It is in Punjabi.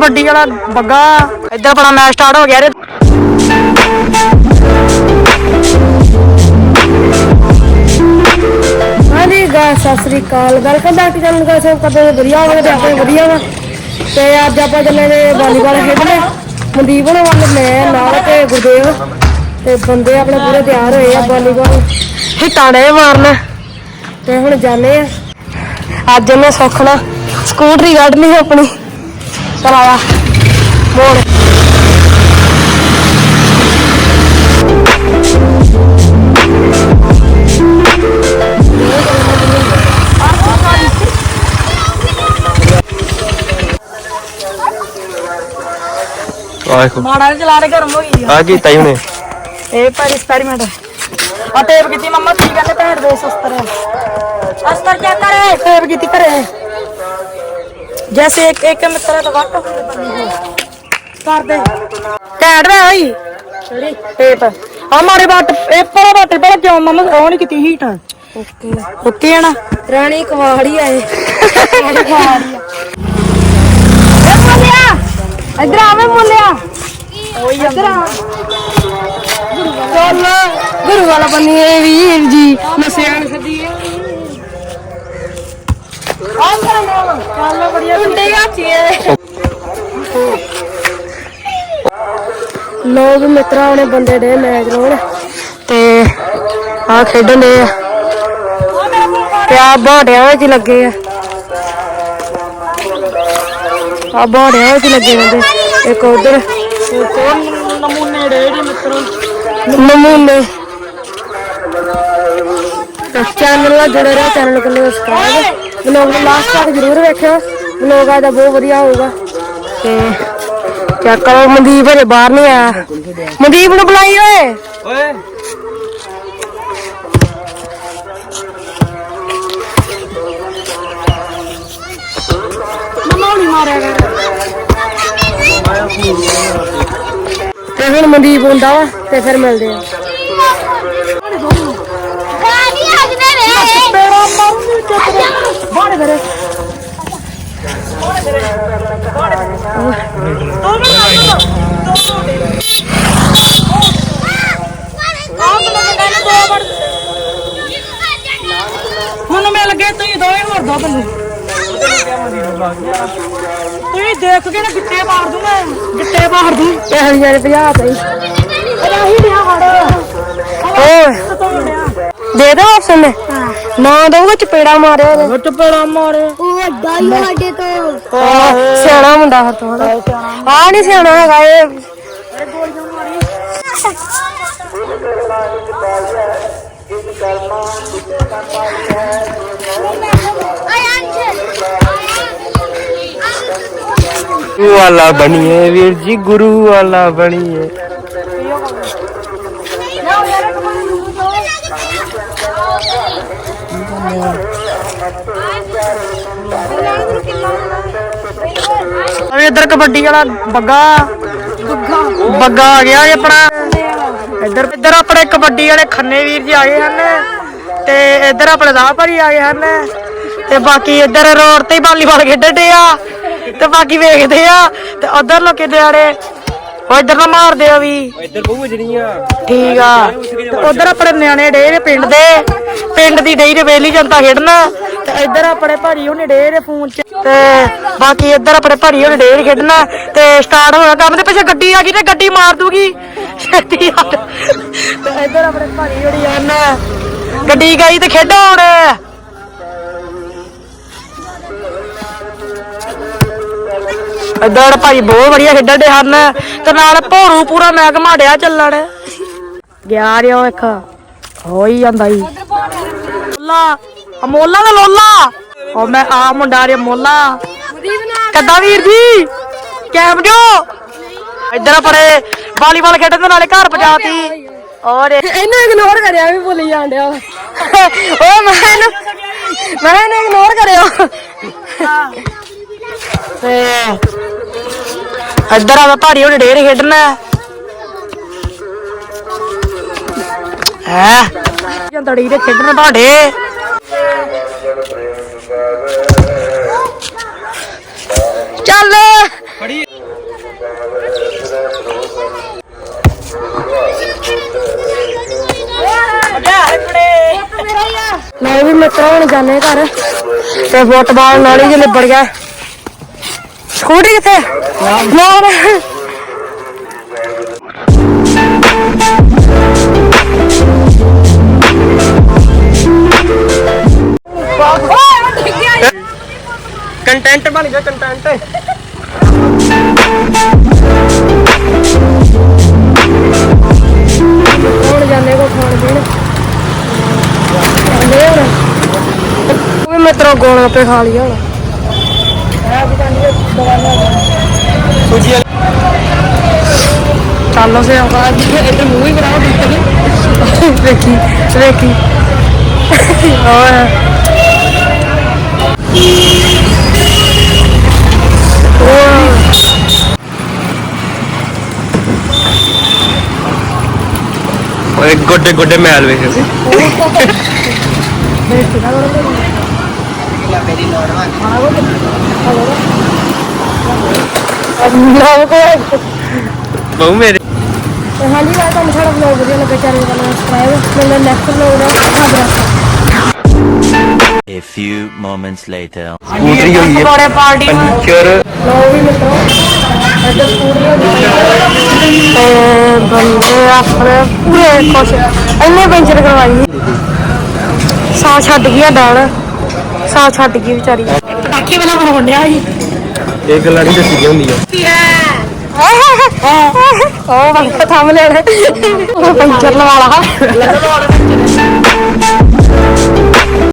ਕਬੱਡੀ ਵਾਲਾ ਬੱਗਾ। ਇੱਧਰ ਆਪਣਾ ਮੈਚ ਸਟਾਰਟ ਹੋ ਗਿਆ ਰੇ। ਹਾਂਜੀ ਗਾਇਸ ਸਤਿ ਸ੍ਰੀ ਅਕਾਲ। Welcome back to channel guys ਸਭ ਕਰਦੇ ਵਧੀਆ ਹੋਵੇ ਤੇ ਆਪਣੇ ਵਧੀਆ ਵਾ ਤੇ ਅੱਜ ਆਪਾਂ ਚੱਲੇ ਨੇ ਵਾਲੀਬਾਲ ਖੇਡਣੇ। ਮਨਦੀਪ ਹੋਣਾ ਵੱਲ ਮੈਂ ਨਾਲ ਤੇ ਗੁਰਦੇਵ। ਤੇ ਬੰਦੇ ਆਪਣੇ ਪੂਰੇ ਤਿਆਰ ਹੋਏ ਆ ਵਾਲੀਬਾਲ ਹਿੱਟਾਂ ਡੇ ਮਾਰਨ। ਤੇ ਹੁਣ ਜਾਣੇ ਆ। ਅੱਜ ਉਹਨੇ ਸੁੱਖਣਾ ਸਕੂਟਰੀ ਕੱਢਣੀ ਆਪਣੀ। ਚਲ ਆਇਆ ਮੋੜ ਆਖੋ ਮਾੜਾ ਜਿਹਾ ਚਲਾ ਰਹੇ ਗਰਮ ਹੋ ਗਈ ਆ। ਕੀਤਾ ਹੀ ਹੁਣੇ ਇਹ ਪਰ ਐਕਸਪੈਰੀਮੈਂਟ ਆ ਟੇਪ ਕੀਤੀ ਮੰਮਾ ਕੀ ਕਹਿੰਦੇ ਭੈਣ ਦੇ ਸਸਤਰ ਅਸਤਰ ਕਿਆ ਕਰੇ। ਟੇਪ ਕੀਤੀ ਕਰੇ ਜੈਸੇ ਇੱਕ ਇੱਕ ਮਿੱਤਰ ਦਾ ਵੱਟ ਕਰ ਦੇ। ਵੇ ਹੋਈ ਕਿਹੜੀ? ਟੇਪ ਆ ਮਾਰੇ ਵੱਟ ਇਹ ਪਰ ਵੱਟ ਪਰ ਕਿਉਂ? ਮੰਮਾ ਉਹ ਨਹੀਂ ਕੀਤੀ ਹੀਟ ਓਕੇ। ਓਕੇ ਆ ਨਾ ਰਾਣੀ ਕਵਾੜੀ ਆਏ ਰਾਣੀ ਕਵਾੜੀ ਆ। ਏ ਮੁੱਲਿਆ ਇਧਰ ਆਵੇ ਮੁੱਲਿਆ ਓਏ ਲੋਕ ਮਿੱਤਰਾਂ ਆਉਣੇ ਬੰਦੇ ਦੇ ਮੈਚ ਲਾਉਣ ਤੇ ਆ ਖੇਡਣ ਦੇ ਆ। ਤੇ ਆ ਬਾੜਿਆਂ ਵਿੱਚ ਲੱਗੇ ਆ। ਆ ਬਾੜਿਆਂ ਵਿੱਚ ਲੱਗੇ ਹੁੰਦੇ ਇੱਕ ਉਧਰ। ਨਮੂਨੇ। ਡੇੜੀ ਮਿੱਤਰੋ ਨਮੂਨੇ ਚੈਨਲ ਨਾਲ ਜੁੜੇ ਰਹੋ ਚੈਨਲ ਨੂੰ ਸਬਸਕ੍ਰਾਈਬ ਵਲੋਗ ਲਾਸਟ ਤੱਕ ਜ਼ਰੂਰ ਵੇਖਿਓ। ਵਲੋਗ ਅੱਜ ਦਾ ਬਹੁਤ ਵਧੀਆ ਹੋਊਗਾ। ਤੇ ਚੈੱਕ ਕਰੋ ਮਨਦੀਪ ਹਜੇ ਬਾਹਰ ਨਹੀਂ ਆਇਆ। ਮਨਦੀਪ ਨੂੰ ਬੁਲਾਈ ਓਏ। ਓਏ। ਮਨੋਲੀ ਮਾਰਿਆ ਕਰ। ਤੇ ਹੁਣ ਮਨਦੀਪ ਹੁੰਦਾ ਵਾ ਤੇ ਫਿਰ ਮਿਲਦੇ ਆ ਤੇਰਾ ਮਾਰੂ ਚੁੱਪ ਬਾੜੇ ਕਰੇ ਮੈਨੂੰ ਮਿਲ ਗਏ ਤੁਸੀਂ ਦੋਵੇਂ ਹੋਰ ਦੋ ਬੰਦੇ। ਤੁਸੀਂ ਦੇਖ ਕੇ ਨਾ ਗਿੱਟੇ ਮਾਰ ਦੂੰ ਮੈਂ ਗਿੱਟੇ ਮਾਰ ਦੂੰ। ਇਹ ਹਜ਼ਾਰ 50 ਪਈ ਰਾਹੀ ਲਿਆ ਹੜ ਓਏ। ਦੇ ਦੋ ਆਪਸ਼ਨ ਨੇ ਨਾ ਦਊਗਾ ਚਪੇੜਾ ਮਾਰਿਆ ਉਹਦੇ। ਚਪੇੜਾ ਮਾਰਿਆ ਉਹ ਵੱਡਾ ਹੀ ਸਾਡੇ ਤੋਂ। ਸਿਆਣਾ ਮੁੰਡਾ ਫਿਰ ਥੋੜਾ ਆ ਨਹੀਂ ਸਿਆਣਾ ਹੈਗਾ ਇਹ ਗੁਰੂ ਵਾਲਾ ਬਣੀਏ ਵੀਰ ਜੀ ਗੁਰੂ ਵਾਲਾ ਬਣੀਏ। ਅਰੇ ਇੱਧਰ ਕਬੱਡੀ ਵਾਲਾ ਬੱਗਾ। ਬੱਗਾ ਆ ਗਿਆ ਜੀ ਆਪਣਾ। ਇੱਧਰ ਇੱਧਰ ਆਪਣੇ ਕਬੱਡੀ ਵਾਲੇ ਖੰਨੇ ਵੀਰ ਜੀ ਆ ਗਏ ਹਨ ਤੇ ਇੱਧਰ ਆਪਣੇ ਰਾਹ ਭਾਜੀ ਆ ਗਏ ਹਨ ਤੇ ਬਾਕੀ ਇੱਧਰ ਰੋਡ ਤੇ ਵਾਲੀਬਾਲ ਖੇਡਦੇ ਆ ਤੇ ਬਾਕੀ ਵੇਖਦੇ ਆ ਤੇ ਉਧਰ ਲੋਕੇ ਦਿਹਾੜੇ ਉਹ ਇੱਧਰ ਨਾ ਮਾਰਦੇ ਆ ਵੀ। ਇੱਧਰ ਬਹੁ ਜਣੀਆਂ ਠੀਕ ਆ। ਤੇ ਉਧਰ ਆਪਣੇ ਨਿਆਣੇ ਡੇ ਨੇ ਪਿੰਡ ਦੇ। ਪਿੰਡ ਦੀ ਡਈ ਦੇ ਵੇਲੀ ਜਨਤਾ ਖੇਡਣਾ। ਤੇ ਇੱਧਰ ਆਪਣੇ ਭਾਜੀ ਹੁਣੇ ਡੇ ਫੋਨ 'ਚ। ਤੇ ਬਾਕੀ ਇੱਧਰ ਆਪਣੇ ਭਾਜੀ ਹੁਣੇ ਡੇ ਖੇਡਣਾ। ਤੇ ਸਟਾਰਟ ਹੋਇਆ ਕੰਮ ਤੇ ਪਿੱਛੇ ਗੱਡੀ ਆ ਗਈ ਤੇ ਗੱਡੀ ਮਾਰ ਦੂਗੀ। ਛੇਤੀ ਆ। ਤੇ ਇੱਧਰ ਆਪਣੇ ਭਾਜੀ ਹੁਣੀ ਆਣ ਗੱਡੀ ਗਈ ਤੇ ਖੇਡੋ ਹੁਣ। ਇੱਧਰ ਭਾਈ ਬਹੁਤ ਵਧੀਆ ਖੇਡਣ ਦੇ ਹਨ ਤੇ ਨਾਲ ਭੋਰੂ ਪੂਰਾ ਮੈਂ ਘਮਾੜਿਆ ਚੱਲਣ। ਗਿਆ ਰਿਓ ਇੱਕ। ਹੋਈ ਜਾਂਦਾ ਹੀ ਲੋਲਾ ਅਮੋਲਾ ਦਾ ਲੋਲਾ। ਉਹ ਮੈਂ ਆ ਮੁੰਡਾ ਰਿਆ ਮੋਲਾ। ਕੱਦਾ ਵੀਰ ਜੀ? ਕੈਮ ਜੋ? ਇੱਧਰ ਆਪਣੇ ਵਾਲੀਬਾਲ ਖੇਡਣ ਦੇ ਨਾਲੇ ਘਰ ਪਜਾਤੀ ਔਰ ਇਹਨੂੰ ਇਗਨੋਰ ਕਰਿਆ ਵੀ ਭੁੱਲ ਜਾਣ ਡਿਆ। ਉਹ ਮੈਂ ਇਹਨੂੰ ਮੈਂ ਇਹਨੂੰ ਇਗਨੋਰ ਕਰਿਓ ਤੇ ਇੱਧਰ ਆ ਭਾਰੀ ਹੁਣ ਡੇਰ ਖੇਡਣਾ। ਹੈ? ਜੰਦੜੀ ਦੇ ਖੇਡਣ ਤੁਹਾਡੇ। ਚੱਲ। ਫੜੀ ਮੈਂ ਵੀ ਮਿੱਤਰਾਂ ਜਾਣੇ ਘਰ। ਤੇ ਫੁੱਟਬਾਲ ਨਾਲ ਹੀ ਜੇ ਨਿਬੜ ਗਿਆ। ਸਕੂਟਰੀ ਕਿੱਥੇ? ਮੋਰ ਕੰਟੈਂਟ ਬਣ ਗਿਆ ਕੰਟੈਂਟ ਹੁਣ ਜਾਣੇ ਕੋ ਖਾਣ ਪੀਣ। ਜਾਂਦੇ ਹੁਣ। ਮਿੱਤਰੋ ਗੋਲ ਖਾ ਲਿਆ ਹੁਣ। ਸੂਜੀ ਚੱਲ ਸੇ ਆਵਾਜ਼ ਇੱਧਰ ਮੂੰਹ ਹੀ ਕਰਾਓ ਵੇਖੀ ਵੇਖੀ ਹੋਰ ਓਏ ਗੋਡੇ ਗੋਡੇ ਮੈਲ ਵੇਖ ਲੋਕ ਕੋ ਬਹੁ ਮੇਰੇ। ਹਾਂਜੀ ਗਾਇਸ ਤੁਹਾਨੂੰ ਸਾਡਾ ਵਲੌਗ ਵਧੀਆ ਲੱਗਾ ਚੈਨਲ ਨੂੰ ਸਬਸਕ੍ਰਾਈਬ ਮਿਲਦੇ ਨੈਕਸਟ ਵਲੌਗ ਨਾਲ ਸਾਡਾ A few moments later. Scooty ਹੋਈ ਹੈ। ਪਕੌੜੇ ਪਾਰਟੀ ਨੂੰ ਪੰਚਰ ਲੋ ਵੀ ਮਿੱਤਰੋ ਇੱਧਰ ਸਕੂਟਰੀ ਤੇ ਬੰਦੇ ਆਪਣੇ ਪੂਰੇ ਖੁਸ਼। ਇੰਨੇ ਪੈਂਚਰ ਕਰਵਾਈ। ਸਾਹ ਛੱਡ ਗਈ ਡਾਲ ਸਾਹ ਛੱਡ ਗਈ ਵਿਚਾਰੀ। ਪਟਾਕੇ ਵਾਲਾ ਬਣਾਉਣ ਡਿਆ ਸੀ। ਇਹ ਗੱਲਾਂ ਨਹੀਂ ਦੱਸੀਆਂ ਹੁੰਦੀਆਂ ਉਹ ਬੰਦ ਥੰਮ ਲੈਣਾ। ਪੰਚਰ ਲਵਾ ਲਾ